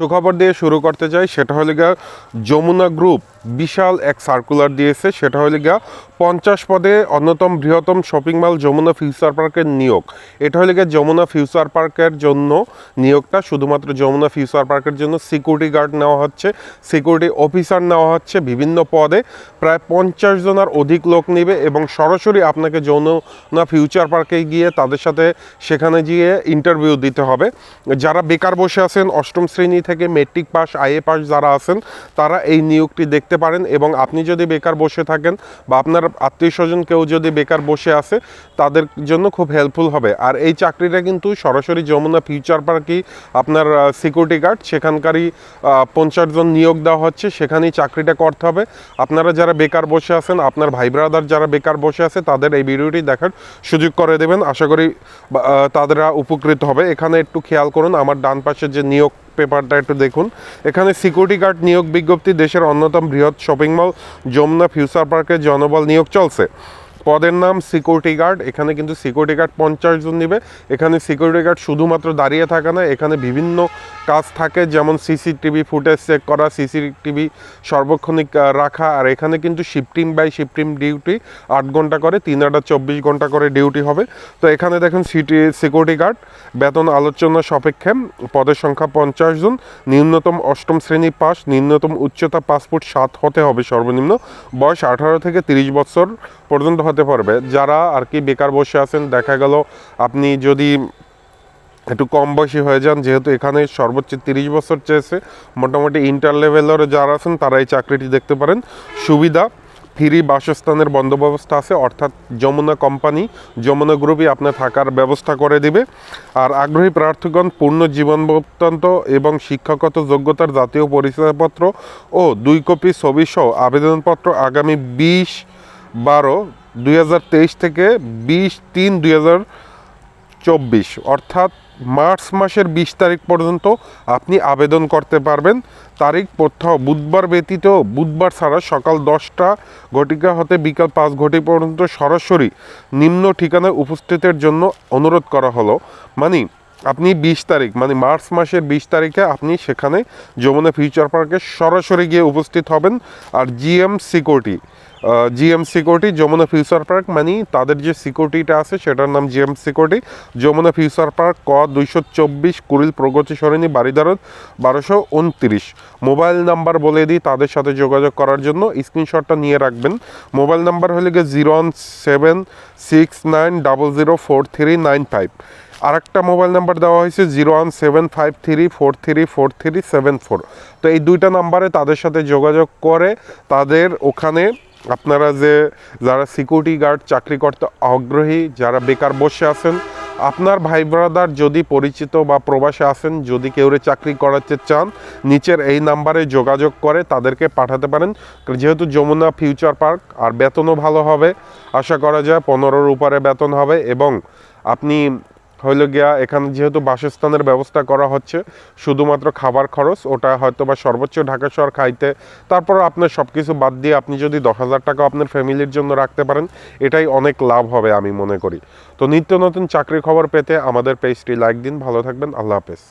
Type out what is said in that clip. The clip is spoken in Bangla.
সুখবর দিয়ে শুরু করতে চাই, সেটা হলে গিয়া যমুনা গ্রুপ বিশাল এক সার্কুলার দিয়েছে, সেটা হলে গিয়া পঞ্চাশ পদে অন্যতম বৃহত্তম শপিং মল যমুনা ফিউচার পার্কের নিয়োগ। এটা হলে গিয়া যমুনা ফিউচার পার্কের জন্য নিয়োগটা, শুধুমাত্র যমুনা ফিউচার পার্কের জন্য সিকিউরিটি গার্ড নেওয়া হচ্ছে সিকিউরিটি অফিসার নেওয়া হচ্ছে বিভিন্ন পদে। প্রায় পঞ্চাশ জনের অধিক লোক নেবে এবং সরাসরি আপনাকে যমুনা ফিউচার পার্কে গিয়ে তাদের সাথে সেখানে গিয়ে ইন্টারভিউ দিতে হবে। যারা বেকার বসে আছেন, অষ্টম শ্রেণি থেকে মেট্রিক পাস আইএ পাস যারা আছেন, তারা এই নিয়োগটি দেখতে পারেন এবং আপনি যদি বেকার বসে থাকেন বা আপনার আত্মীয় স্বজন কেউ যদি বেকার বসে আছে, তাদের জন্য খুব হেল্পফুল হবে। আর এই চাকরিটা কিন্তু সরাসরি যমুনা ফিউচার পার্কেই আপনার সিকিউরিটি গার্ড সেখানকারই পঞ্চাশ জন নিয়োগ দেওয়া হচ্ছে, সেখানেই চাকরিটা করতে হবে। আপনারা যারা বেকার বসে আছেন, আপনার ভাই ব্রাদার যারা বেকার বসে আছে, তাদের এই ভিডিওটি দেখার সুযোগ করে দেবেন। আশা করি তাদেরা উপকৃত হবে। এখানে একটু খেয়াল করুন, আমার ডান পাশের যে নিয়োগ পেপারটা একটু দেখুন। এখানে সিকিউরিটি গার্ড নিয়োগ বিজ্ঞপ্তি, দেশের অন্যতম বৃহৎ শপিং মল যমুনা ফিউচার পার্কে জনবল নিয়োগ চলছে। পদের নাম সিকিউরিটি গার্ড। এখানে কিন্তু সিকিউরিটি গার্ড পঞ্চাশ জন নেবে। এখানে সিকিউরিটি গার্ড শুধুমাত্র দাঁড়িয়ে থাকে না, এখানে বিভিন্ন কাজ থাকে, যেমন সিসিটিভি ফুটেজ চেক করা, সিসিটিভি সর্বক্ষণিক রাখা, আর এখানে কিন্তু শিফটিং বাই শিফটিং ডিউটি, আট ঘণ্টা করে, তিন আটা চব্বিশ ঘণ্টা করে ডিউটি হবে। তো এখানে দেখেন সিটি, সিকিউরিটি গার্ড, বেতন আলোচনা সাপেক্ষে পদের সংখ্যা পঞ্চাশ জন নিম্নতম অষ্টম শ্রেণি পাস নিম্নতম উচ্চতা পাসপোর্ট সাত হতে হবে সর্বনিম্ন। বয়স আঠারো থেকে তিরিশ বছর পর্যন্ত হতে পারবে। যারা আর কি বেকার বসে আছেন, দেখা গেল আপনি যদি একটু কম বয়সী হয়ে যান, যেহেতু এখানে সর্বোচ্চ তিরিশ বছর চেয়েছে, মোটামুটি ইন্টার লেভেলের যারা আছেন তারা এই চাকরিটি দেখতে পারেন। সুবিধা, ফ্রি বাসস্থানের বন্দোবস্ত আছে, অর্থাৎ যমুনা কোম্পানি যমুনা গ্রুপই আপনার থাকার ব্যবস্থা করে দিবে। আর আগ্রহী প্রার্থীগণ, পূর্ণ জীবন বৃত্তান্ত এবং শিক্ষাগত যোগ্যতার জাতীয় পরিচয়পত্র ও দুই কপি ছবি সহ আবেদনপত্র আগামী বিশ বারো, দুই থেকে বিশ, তিন, দুই চব্বিশ। অর্থাৎ মার্চ মাসের বিশ তারিখ পর্যন্ত আপনি আবেদন করতে পারবেন। তারিখ কোথাও বুধবার ব্যতীত বুধবার ছাড়া সকাল দশটা ঘটিকা হতে বিকাল পাঁচ ঘটি পর্যন্ত সরাসরি নিম্ন ঠিকানায় উপস্থিতের জন্য অনুরোধ করা হলো। মানে আপনি বিশ তারিখ মানে মার্চ মাসের বিশ তারিখে আপনি সেখানে যমুনা ফিউচার পার্কে সরাসরি গিয়ে উপস্থিত হবেন। আর GM security GM security Jamuna future park মানে তাদের যে সিকিউরিটিটা আছে সেটার নাম GM security. Jamuna future park, ক দুইশো চব্বিশ, কুড়িল প্রগতি সরণি বাড়িদারত বারোশো উনত্রিশ। মোবাইল নাম্বার বলে দিই তাদের সাথে যোগাযোগ করার জন্য, স্ক্রিনশটটা নিয়ে রাখবেন। মোবাইল নাম্বার হলে গিয়ে zero one seven six nine double zero four three nine five. আরেকটা মোবাইল নাম্বার দেওয়া হয়েছে zero one seven five three four three four three seven four. তো এই দুইটা নাম্বারে তাদের সাথে যোগাযোগ করে তাদের ওখানে আপনারা যে, যারা সিকিউরিটি গার্ড চাকরি করতে আগ্রহী, যারা বেকার বসে আছেন, আপনার ভাই ব্রাদার যদি পরিচিত বা প্রবাসে আসেন যদি কেউ চাকরি করাতে চান, নিচের এই নাম্বারে যোগাযোগ করে তাদেরকে পাঠাতে পারেন। যেহেতু যমুনা ফিউচার পার্ক আর বেতনও ভালো হবে। আশা করা যায় পনেরোর উপরে বেতন হবে এবং আপনি হইল গিয়া এখানে যেহেতু বাসস্থানের ব্যবস্থা করা হচ্ছে, শুধুমাত্র খাবার খরচ, ওটা হয়তো বা সর্বোচ্চ ঢাকা শহর খাইতে, তারপর আপনার সব কিছু বাদ দিয়ে আপনি যদি দশ হাজার টাকা আপনার ফ্যামিলির জন্য রাখতে পারেন, এটাই অনেক লাভ হবে আমি মনে করি। তো নিত্য নতুন চাকরি খবর পেতে আমাদের পেজটি লাইক দিন, ভালো থাকবেন, আল্লাহ হাফেজ।